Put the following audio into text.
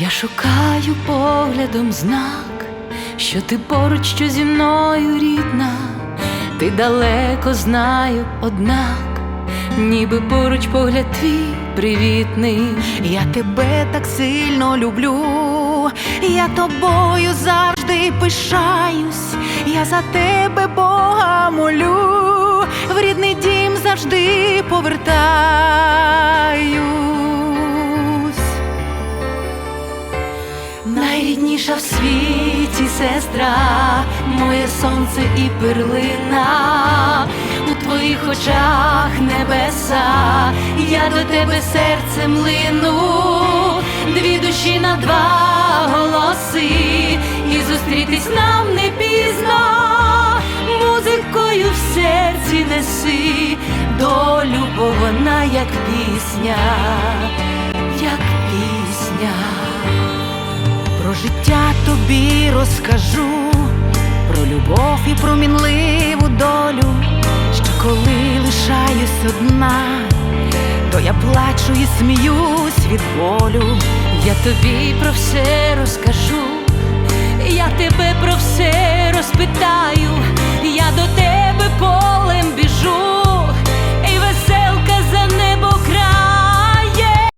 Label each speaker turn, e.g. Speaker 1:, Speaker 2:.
Speaker 1: Я шукаю поглядом знак, що ти поруч, що зі мною рідна, ти далеко знаю, однак, ніби поруч погляд твій привітний.
Speaker 2: Я тебе так сильно люблю, я тобою завжди пишаюсь, я за тебе Бога молю, в рідний дім завжди повертаюсь.
Speaker 1: Найрідніша в світі сестра, моє сонце і перлина, у твоїх очах небеса, я до тебе серцем лину, дві душі на два голоси, і зустрітись нам не пізно, музикою в серці неси, долю, бо вона як пісня, як пісня.
Speaker 2: Тобі розкажу, про любов і про мінливу долю, що коли лишаюсь одна, то я плачу і сміюсь від болю.
Speaker 1: Я тобі про все розкажу,